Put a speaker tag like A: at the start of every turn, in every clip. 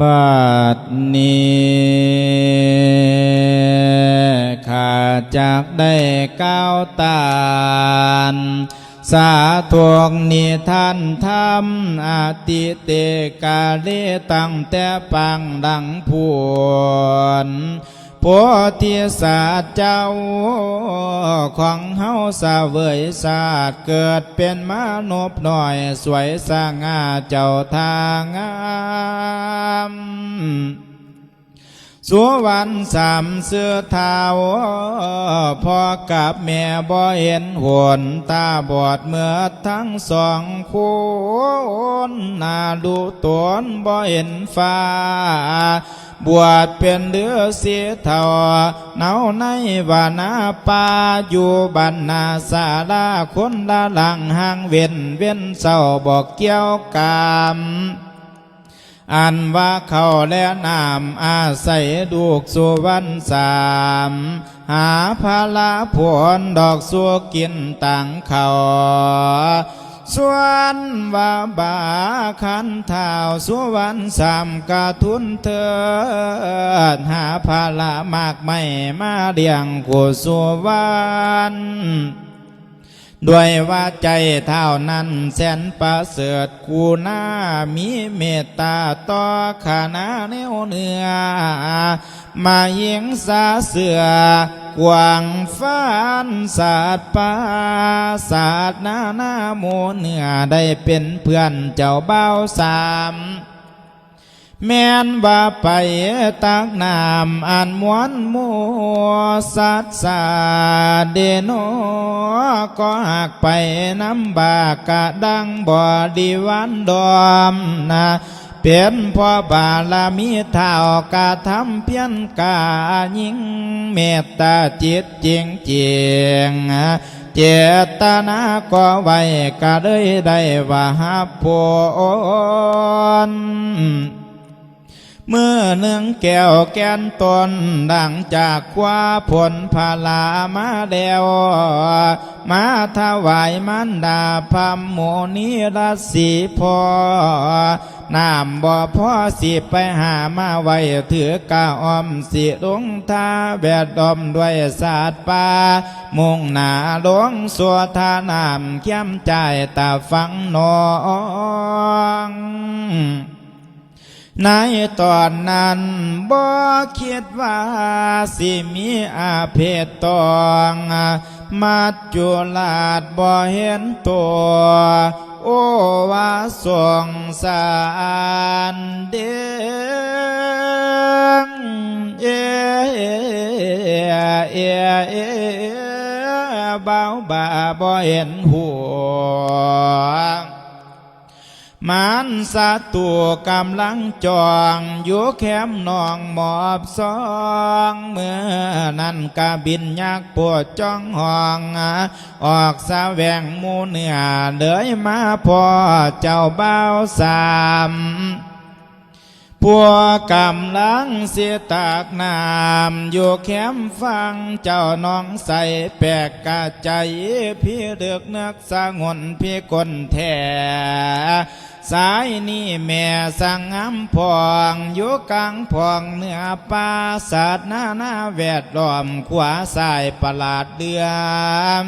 A: บาดนี้ข้าจากได้ก้าวตานสาทวงนิทานธรรมอาติเตกาเลตั้งแต่ปังดังพวน โพธิสัตว์เจ้า ของเฮาสาเวยศาสตร์เกิดเป็นมนุษย์หน่อย สวยสง่าเจ้าทางงามสัววันสามเสื้อเท้าพ่อกับแม่บ่เห็นหนตาบอดเมื่อทั้งสองคนนาดูตนบ่เห็นฟ้า บวชเป็นเดือเสียเท่าเนาในวานาป่าอยู่บ้านนาสาลาคนละหลังห่างเว้นเว้นเศร้าบอกเกี่ยวกามอันว่าเขาและนามอาศัยดูกสุวรรณสามหาพาลาผลดอกสัวกินต่างเขา สวนว่าบาขันเท้าสวรรณสามกะทุนเถิดหาพาลามากไม่มาเดียงกุสวรรณด้วยว่าใจเท่านั้นแสนประเสริฐกูหน้ามีเมตตาต่อขานาแนวเนื้อ มาเยิงสาเสือกวางฟ้านศาสตร์ป่าศาสตร์นาหน้าโมเนื้อได้เป็นเพื่อนเจ้าเบ้าสามแม่นว่าไปตักน้ำอ่านมวนมัวสัตสาเดโนก็หักไปน้ำบากกะดังบ่ดีวันดอมนะ เป็นพ่อบาลามีเท่ากะทำเพียนกายิ่งเมตตาจิตจริงจริงเจตนาก็ไว้ก็เลยได้ว่าหับผลเมื่อเนื่องแก้วแกนตนดังจากคว้าผลพาลามาเดวมาถวายมันดาพัมโมนีรสีพอ น้ำบ่พอสิไปหามาไว้ถือกาออมสิลงทาแวดดอมด้วยศาสตร์ป่ามุ่งหน้าลวงสัวทานามเข้มใจตาฟังนองในตอนนั้นบ่คิดว่าสิมีอาเพศตอง มาจุลาดบ่เห็นตัว โอ้ว่าสงสารเดียงเอเอเอเบานหัวมันสัตัวกำลังจองอยู่แคมนองหมอบซองเมื่อนั้นกะบินยักปวดจ้องห้องออกสะแวงมูเนื้อเลยมาพอเจ้าเบ้าสามพวกกำลังเสียตากน้ำอยู่แคมฟังเจ้าน้องใส่แปลกกะใจพี่เดือกเนือกสางนพี่กนแท่ สายนี่แม่สั่งงำพองอยู่กลางพองเนื้อป่าสัตว์หน้าหน้าแวดล้อมขวาสายประหลาดเดือม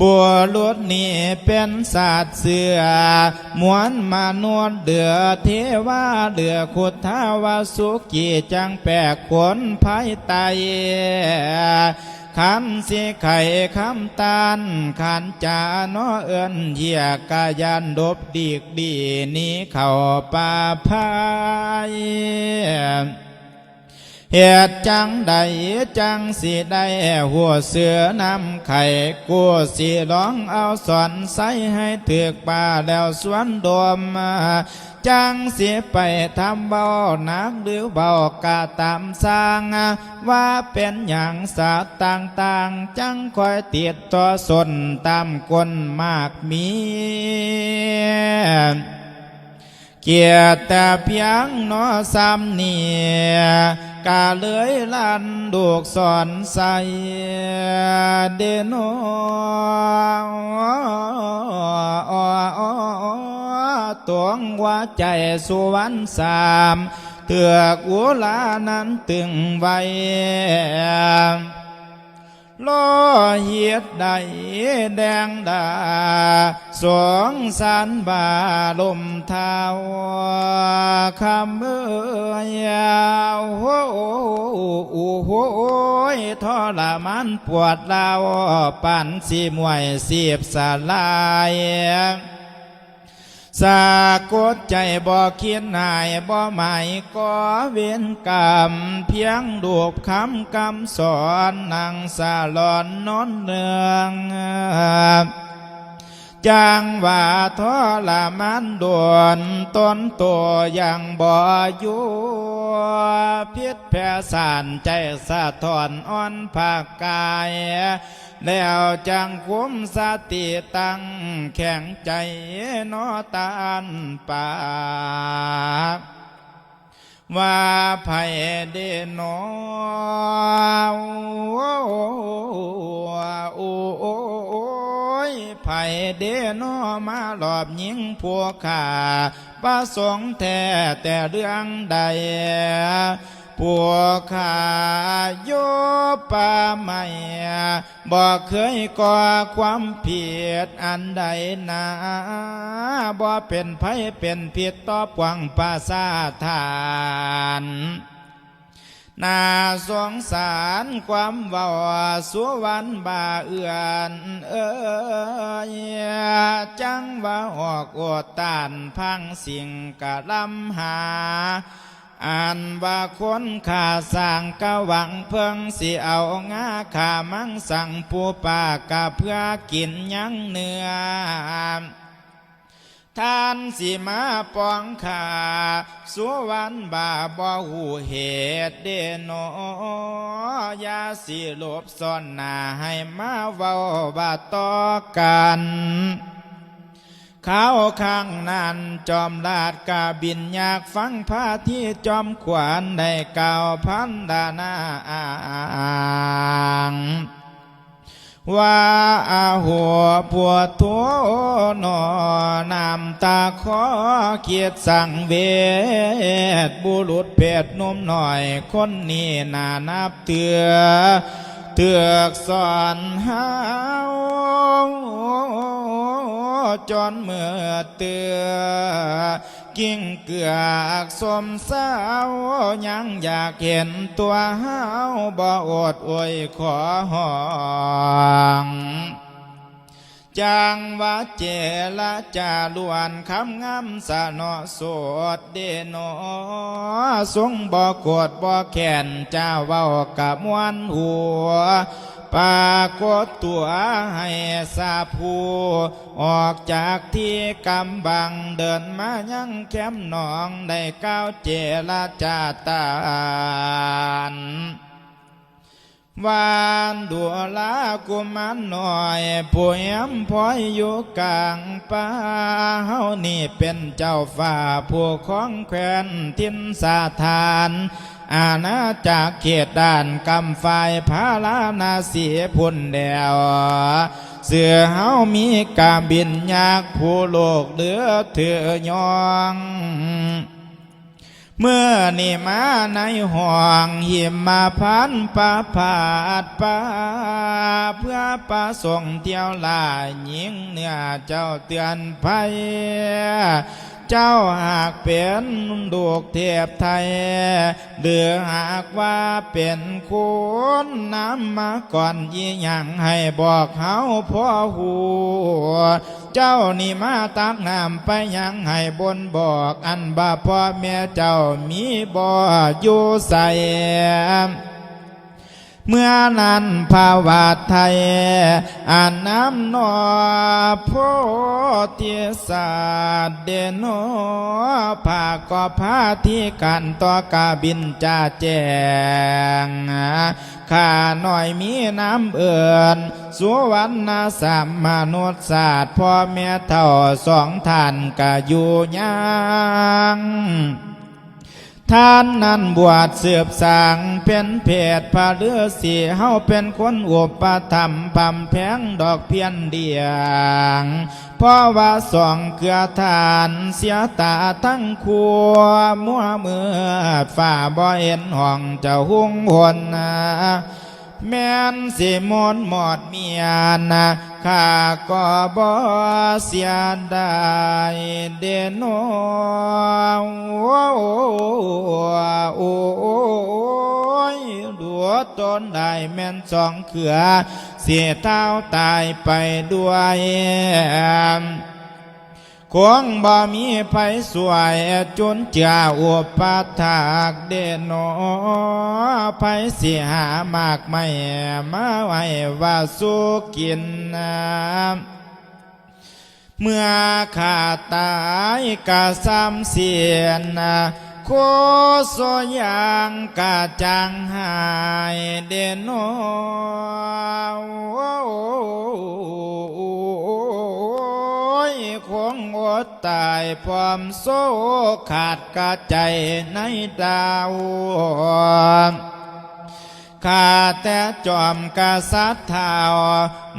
A: บัวลุดนี่เป็นศาสตร์เสือมวนมานวดเดือเทวาเดือขุดท้าวาสุกีจังแปลกขนภายไต คำสิไข่คำตานขันจานอเอินเหียกายันดบดีกดีนี้เข้าป่าพายเหตุจังใดจังสิได้หัวเสือนำไข่กูสิร้องเอาสอนใส่ให้ถือกป่าแล้วสวนดม จังเสียไปทำเบาหนักหรือเบากะตามสร้าง ว่าเป็นอย่างสัตว์ต่างๆ จังคอยติดต่อสนตามคนมากมีเกียรติแต่เพียงนอซ้ำเนียกาเลยลันดูกสอนใส่เดโน ตวงว่าใจสุวรรณสามเถือกอุลานั้นตึงไว้โลเหียดใดแดงดา สองสารบาลมเทาคำเมื่อยาวโอ้โอ้โหยทรมานปวดลาวปั่นสีมวยเสียบสลาย สากดใจบ่เขียนนายบ่หมายก็เวียนกรรม เพียงดูบคำคำสอนนางสาลอนนอนเนืองจางว่าทรมานด่วนต้นตัวยังบ่อยู่พิษแผ่สานใจสะท้อนอ่อนภาคกาย แล้วจังคุ้มสติตั้งแข็งใจนอตานปาว่าไผ่เดโนโอ้ยไผ่เดโนมาหลอบยิงพวกข้าประสงค์แท้แต่เรื่องใด พวขาโยปาไม่บอกเคยก่อความผิดอันใดนาบ่เป็นไผเป็นผิดต่อปวงปาสาทานนาสงสารความเว่าสุวรรณบาเอื่อนเอ้ยจังว่าออกอดตานพังสิ่งกะลำหา อ่านว่าคนขาสร้างกะหวังเพิ่งสิเอางาขามังสั่งผู้ป่ากะเพื่อกินยังเนื้อท่านสิมาปองขาสุวรรณบาบ่หูเหตุเดโนยาสิลบซ่อนหน้าให้มาเว้าบาต่อกัน เขาข้างนั้นจอมลาดกาบินอยากฟังพาที่จอมขวานได้เก่าพันดานาอ่างว่าอาหัวปวดทัวนอนำตาขอเกียรติสั่งเวทบุรุษเพศนุ่มหน่อยคนนี้น่านับเถือเถือกสอนหาว จนเมื่อเตือกิ่งเกือกสมสาวยังอยากเห็นตัวเฮาบ่อดอวยขอห้องจางว่าเจละจาลวนคำงามสนอโสดเดโนทรงบ่กดบ่แขนเจ้าเว้ากับมวนหัว ปากฏตัวให้ทราผูออกจากที่กำบังเดินมายังแคมหนองได้ก้าวเจละจาตานวานดัวลากุมันหน่อยผู้แอมพอยอยู่กลางป่าเฮานี่เป็นเจ้าฝ่าผู้ของแควนทินสาทาน อาณาจากเขตด้านกำฝ่ายพาลานาเสียพุ่นเดวเสือเฮามีกาบินยากผู้โลกเหลือเถือยองเมื่อนี่มาในห้องหิมมาพันปาผาดปาเพื่อประสงค์เที่ยวลาหญิงเนื้อเจ้าเตือนภัย เจ้าหากเป็นดูกเทพไทยเดือหากว่าเป็นคุณน้ำมาก่อนยี่หยังให้บอกเฮาพ่อหูเจ้านี่มาตักน้ำไปยังให้บนบอกอันบ่าพ่อแม่เจ้ามีบ่อยู่ใส่ เมื่อนั้นภาวาไทยอ่านน้ำนอโพธิศาสตร์เดโนภาก็พาที่กันต่อกาบินจ่าแจงข้าหน่อยมีน้ำเอื่นสุวรรณสามมนุษย์ศาสตร์พ่อแม่เท่าสองท่านก็อยู่ยัง ท่านนั้นบวชเสืบสางเป็นเพศพาเลือสีเฮาเป็นคนอุปธรรมพำแพงดอกเพียนเดียงเพราะว่าสองเกลือทานเสียตาทั้งคัวมัวมือฝ่าบ่เห็นห้องจะหุงหนนะ แม่นสิมนหมอดเมียนะข้าก็บ่เสียดายเดโนโอ้โอ้ยดัวตนได้แม่นสองเขือ เสียเท้าตายไปด้วย คงบ่มีไผสวยจนเจ้าอุปถากเดนอไผสิหามากไม่มาไว้ว่าสุกินนะเมื่อขาดตายกะซ้ำเสียนนะ โคโซยางกะจังหายเดนอคงอดตายพร้อมโซขาดกระใจในดาว ข้าแต่จอมกษัตริย์เท้า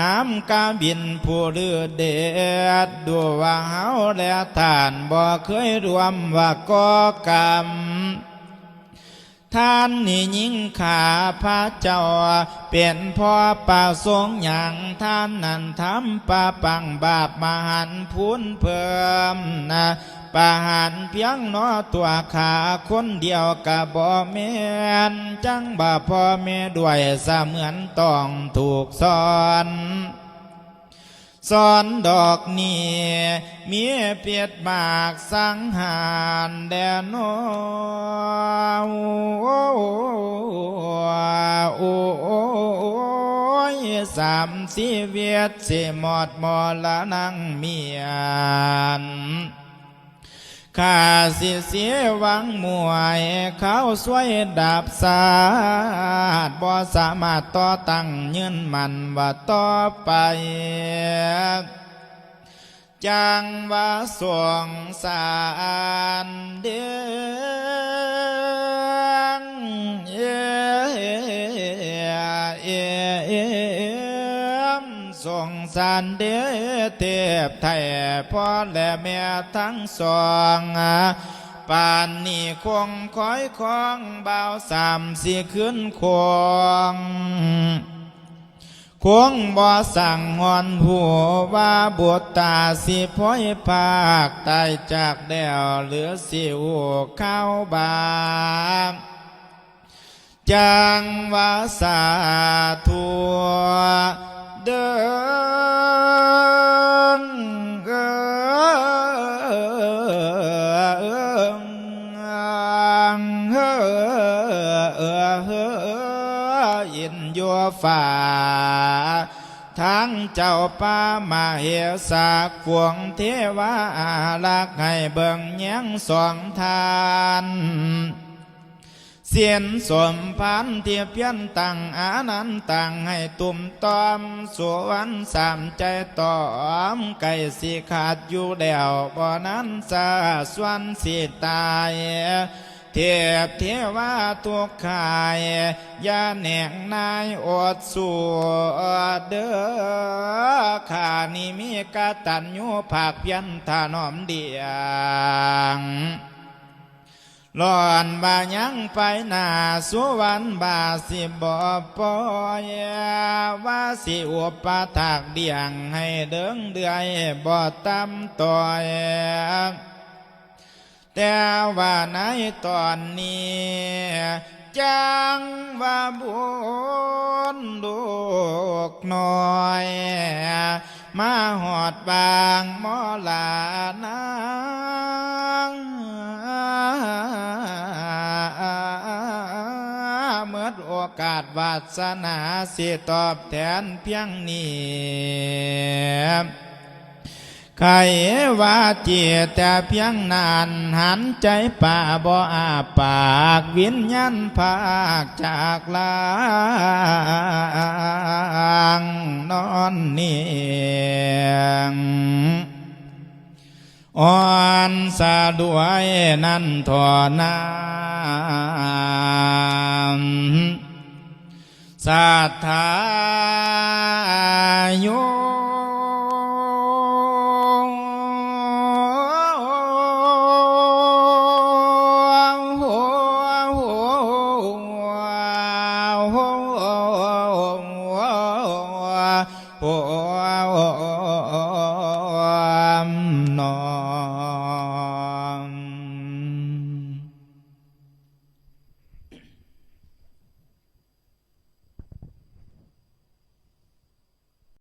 A: น้ำกาบินผู้เลือเดดดูว่าเฮาและท่านบ่เคยรวมว่าก่อกรรมท่านนี่ยิ่งขาพระเจ้า เป็นพ่อป่าทรงอย่างท่านนั้นทำป่าปังบาปมหันพูนเพิ่มนะ ประหารเพียงนอตัวขาคนเดียวกะบ่แม่นจังบ่พ่อแม่ด้วยเสมือนต้องถูกสอนสอนดอกนี้มีเปียดมากสังหารแดนโนโอ้โอ้ยสามสีเวียดสิหมอดมอละนังเมียน ข้าสิเสียหวังมวยเขาสวยดาบสาดบ่สามารถต่อตั้งยืนมันว่าต่อไปจังว่าสวงสารเดืองเอ็ม ส่งสารเดือเทพไทยพ่อและแม่ทั้งสองป่านนี้คงคอยคองเบาสามสี่ขึ้นควงคงบ่สั่งงอนหัวว่าบวตาสิพ้อยภาคตายจากแดวเหลือสิวข้าวบางจังว่าสาทัว เดินเอินยัวฝ่าทั้งเจ้าป่ามาเหยสากฟวงเทวาอาลักให้เบิ่งแย้งสองทาน เสียนสมพันเทียบเพียนตั้งอานันตั้งให้ตุ่มตอมสวนสามใจตอมไก่สิขาดอยู่เดียวบ่อนั้นสาสวนสิตายเทียบเทวาทุกขายยาแหนงนายอดสู่เด้อข้านี่มีกาตัญญูภาคเพียนถานอมเดียง หลอนบายังไปหนาสวรรค์บาสิบ่ปล่อยว่าสิอุปถากเดียงให้เดิงเดือยบ่ตำต่อยแต่ว่าในตอนนี้จังว่าบุญลูกน้อย มาหอดบางมอลานา กาสวาสนาเสิตอบแทนเพียงนี้ใครว่าเจียแต่เพียงนานหันใจป่าบ่อาปากวิญญาณภาคจากลางนอนเนียงอ่อนสาด้วยนั่นทอนา สัทธาโย